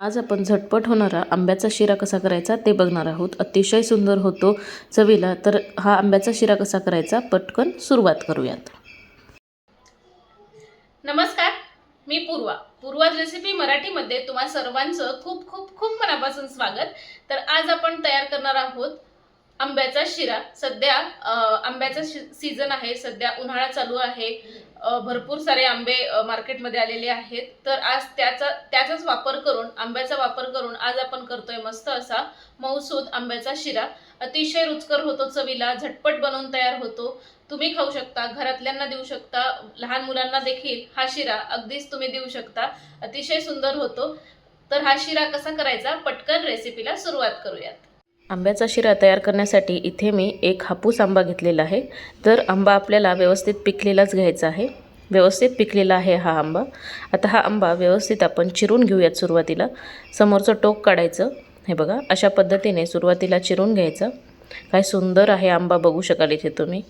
आज आपण झटपट होणारा आंब्याचा शिरा कसा करायचा ते बघणार आहोत. अतिशय सुंदर होतो चवीला तर हा आंब्याचा शिरा कसा करायचा पटकन सुरुवात करूयात. नमस्कार मी पूर्वा. पूर्वा रेसिपी मराठीमध्ये तुम्हा सर्वांचं खूप खूप खूप मनापासून स्वागत. तर आज आपण तयार करणार आहोत आंब्याचा शिरा. सध्या आंब्याचा सीझन आहे. सध्या उन्हाळा चालू आहे. भरपूर सारे आंबे मार्केटमध्ये आलेले आहेत. तर आज त्याचा त्याचाच वापर करून आंब्याचा वापर करून आज आपण करतोय मस्त असा मऊसूद आंब्याचा शिरा. अतिशय रुचकर होतो चवीला झटपट बनवून तयार होतो. तुम्ही खाऊ शकता घरातल्यांना देऊ शकता लहान मुलांना देखील हा शिरा अगदीच तुम्ही देऊ शकता. अतिशय सुंदर होतो. तर हा शिरा कसा करायचा? पटकन रेसिपीला सुरुवात करूयात. आंब्याचा शिरा तयार करण्यासाठी इथे मी एक हापूस आंबा घेतलेला आहे. तर आंबा आपल्याला व्यवस्थित पिकलेलाच घ्यायचा आहे. व्यवस्थित पिकलेला आहे हा आंबा. आता हा आंबा व्यवस्थित आपण चिरून घेऊयात सुरुवातीला. समोरचं टोक काढायचं. हे बघा अशा पद्धतीने सुरुवातीला चिरून घ्यायचं. काय सुंदर आहे आंबा बघू शकाल इथे तुम्ही.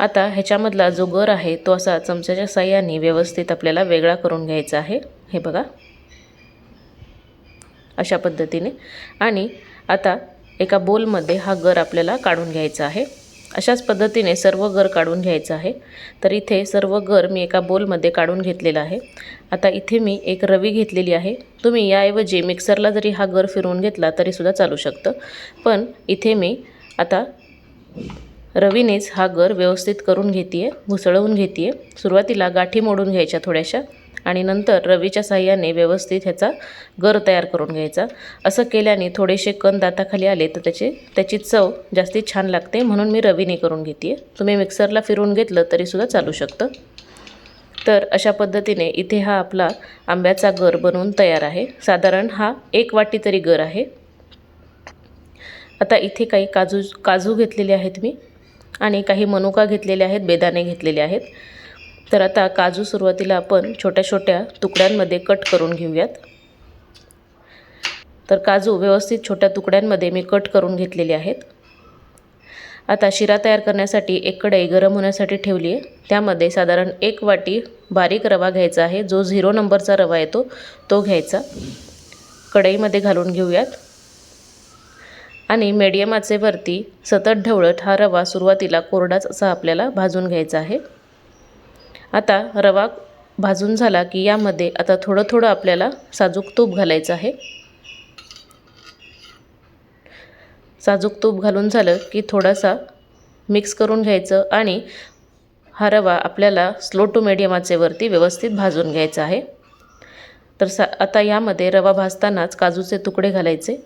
आता ह्याच्यामधला जो गर आहे तो असा चमच्याच्या साह्याने व्यवस्थित आपल्याला वेगळा करून घ्यायचा आहे. हे बघा. अशा पद्धतीने. आणि आता एका बोलमध्ये हा गर आपल्याला काढून घ्यायचा आहे. अशाच पद्धतीने सर्व गर काढून घ्यायचं आहे. तर इथे सर्व गर मी एका बोलमध्ये काढून घेतलेला आहे. आता इथे मी एक रवी घेतलेली आहे. तुम्ही याऐवजी मिक्सरला जरी हा गर फिरवून घेतला तरीसुद्धा चालू शकतं. पण इथे मी आता रवीनेच हा गर व्यवस्थित करून घेते आहे घुसळवून घेते आहे सुरुवातीला गाठी मोडून घ्यायच्या थोड्याशा. आणि नंतर रवीच्या साह्याने व्यवस्थित ह्याचा गर तयार करून घ्यायचा. असं केल्याने थोडेसे कण दाताखाली आले तर त्याचे त्याची चव जास्ती छान लागते म्हणून मी रवीने करून घेते तुम्ही मिक्सरला फिरून घेतलं तरीसुद्धा चालू शकतं. तर अशा पद्धतीने इथे हा आपला आंब्याचा गर बनवून तयार आहे. साधारण हा एक वाटी तरी गर आहे. आता इथे काही काजू काजू घेतलेले आहेत मी आणि काही मनुका घेतलेले आहेत बेदाणे घेतलेले आहेत. तर आता काजू सुरुवातीला आपण छोट्या छोट्या तुकड्यांमध्ये कट करून घेऊयात. तर काजू व्यवस्थित छोट्या तुकड्यांमध्ये मी कट करून घेतलेले आहेत. आता शिरा तयार करण्यासाठी एक कढई गरम होण्यासाठी ठेवली आहे. त्यामध्ये साधारण एक वाटी बारीक रवा घ्यायचा आहे. जो झिरो नंबरचा रवा येतो तो घ्यायचा. कढईमध्ये घालून घेऊयात. आणि मीडियम आचेवरती सतत ढवळत हा रवा सुरुवातीला कोरडाच असा आपल्याला भाजून घ्यायचा आहे. आता रवा भाजून झाला की यामध्ये आता थोडं थोडं आपल्याला साजूक तूप घालायचं आहे. साजूक तूप घालून झालं की थोडासा मिक्स करून घ्यायचं आणि हा रवा आपल्याला स्लो टू मिडियम आचेवरती व्यवस्थित भाजून घ्यायचा आहे. तर सा आता यामध्ये रवा भाजतानाच काजूचे तुकडे घालायचे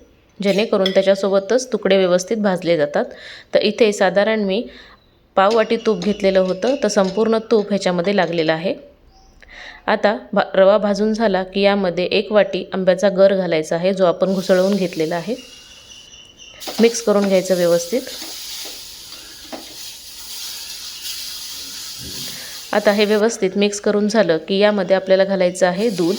जेणेकरून त्याच्यासोबतच तुकडे व्यवस्थित भाजले जातात. तर इथे साधारण मी पाववाटी तूप घेतलेलं होतं तर संपूर्ण तूप ह्याच्यामध्ये लागलेलं आहे. आता भा रवा भाजून झाला की यामध्ये एक वाटी आंब्याचा गर घालायचा आहे जो आपण घुसळवून घेतलेला आहे. मिक्स करून घ्यायचं व्यवस्थित. आता हे व्यवस्थित मिक्स करून झालं की यामध्ये आपल्याला घालायचं आहे दूध.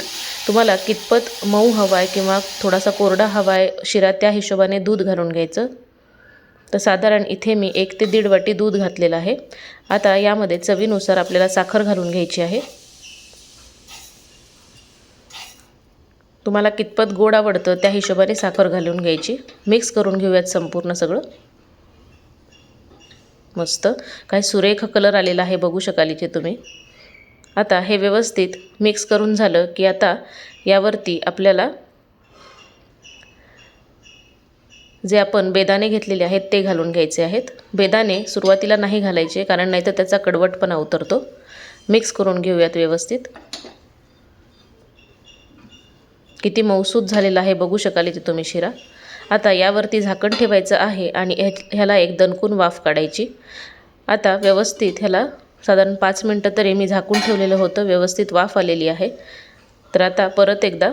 तुम्हाला कितपत मऊ हवा आहे किंवा थोडासा कोरडा हवा आहे शिरा त्या हिशोबाने दूध घालून घ्यायचं. तर साधारण इथे मी एक ते दीड वाटी दूध घातलेलं आहे. आता यामध्ये चवीनुसार आपल्याला साखर घालून घ्यायची आहे. तुम्हाला कितपत गोड आवडतं त्या हिशोबाने साखर घालून घ्यायची. मिक्स करून घेऊयात संपूर्ण सगळं. मस्त. काय सुरेख कलर आलेला आहे बघू शकाल इथे तुम्ही. आता हे व्यवस्थित मिक्स करून झालं की आता यावरती आपल्याला जे आपण बेदाणे घेतलेले आहेत ते घालून घ्यायचे आहेत. बेदाणे सुरुवातीला नाही घालायचे कारण नाहीतर त्याचा कडवटपणा उतरतो. मिक्स करून घेऊयात व्यवस्थित. किती मौसूद झालेला आहे बघू शकाल इथे तुम्ही शिरा. आता यावरती झाकण ठेवायचं आहे आणि ह्या ह्याला एक दणकून वाफ काढायची. आता व्यवस्थित ह्याला साधारण पाच मिनटं तरी मी झाकून ठेवलेलं होतं व्यवस्थित वाफ आलेली आहे. तर आता परत एकदा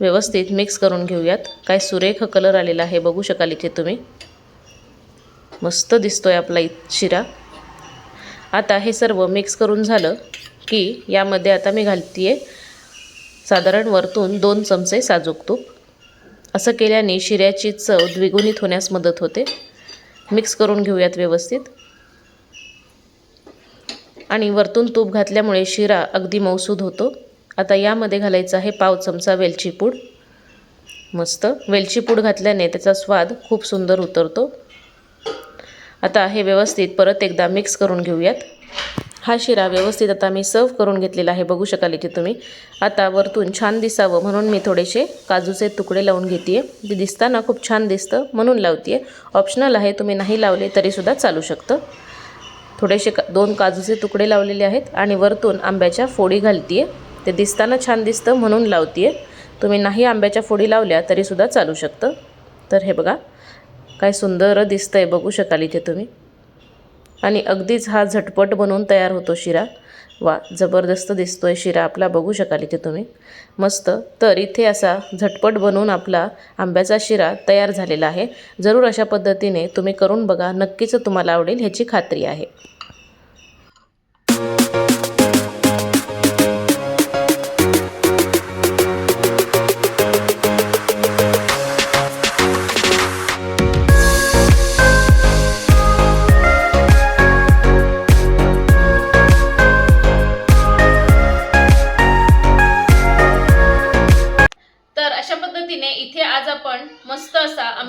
व्यवस्थित मिक्स करून घेऊयात. काय सुरेख कलर आलेला आहे बघू शकाल इथे तुम्ही. मस्त दिसतो आहे आपला इ शिरा. आता हे सर्व मिक्स करून झालं की यामध्ये आता मी घालते आहे साधारण वरतून दोन चमचे साजूक तूप. असं केल्याने शिऱ्याची चव द्विगुणित होण्यास मदत होते. मिक्स करून घेऊयात व्यवस्थित. आणि वरतून तूप घातल्यामुळे शिरा अगदी मौसूद होतो. आता यामध्ये घालायचं आहे पाव चमचा वेलची पूड. मस्त. वेलची पूड घातल्याने त्याचा स्वाद खूप सुंदर उतरतो. आता हे व्यवस्थित परत एकदा मिक्स करून घेऊयात. हा शिरा व्यवस्थित आता मी सर्व करून घेतलेला आहे. बघू शकाल इथे तुम्ही. आता वरतून छान दिसावं म्हणून मी थोडेसे काजूचे तुकडे लावून घेते ते दिसताना खूप छान दिसतं म्हणून लावते ऑप्शनल आहे. तुम्ही नाही लावले तरीसुद्धा चालू शकतं. थोडेसे का दोन काजूचे तुकडे लावलेले आहेत आणि वरतून आंब्याच्या फोडी घालते ते दिसताना छान दिसतं म्हणून लावते तुम्ही नाही आंब्याच्या फोडी लावल्या तरीसुद्धा चालू शकतं. तर हे बघा काय सुंदर दिसतं आहे बघू शकाल इथे तुम्ही. आणि अगदीच हा झटपट बनवून तयार होतो शिरा. वा जबरदस्त दिसतो आहे शिरा आपला बघू शकाल इथे तुम्ही. मस्त. तर इथे असा झटपट बनवून आपला आंब्याचा शिरा तयार झालेला आहे. जरूर अशा पद्धतीने तुम्ही करून बघा नक्कीच तुम्हाला आवडेल ह्याची खात्री आहे.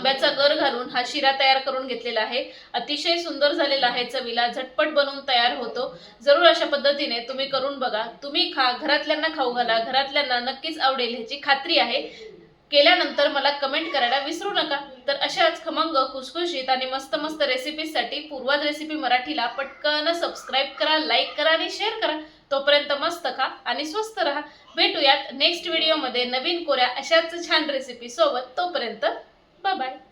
आंब्याचा गर घालून हा शिरा तयार करून घेतलेला आहे. अतिशय सुंदर झालेला आहे चवीला झटपट बनवून तयार होतो. जरूर अशा पद्धतीने तुम्ही करून बघा. तुम्ही खा घरातल्यांना खाऊ घाला. घरातल्यांना नक्कीच आवडेल ह्याची खात्री आहे. केल्यानंतर मला कमेंट करायला विसरू नका. तर अशाच खमंग खुसखुशीत आणि मस्त मस्त रेसिपीजसाठी पूर्वाज रेसिपी मराठीला पटकन सबस्क्राईब करा लाईक करा आणि शेअर करा. तोपर्यंत मस्त खा आणि स्वस्त राहा. भेटूयात नेक्स्ट व्हिडिओमध्ये नवीन कोऱ्या अशाच छान रेसिपी सोबत. तोपर्यंत Bye bye.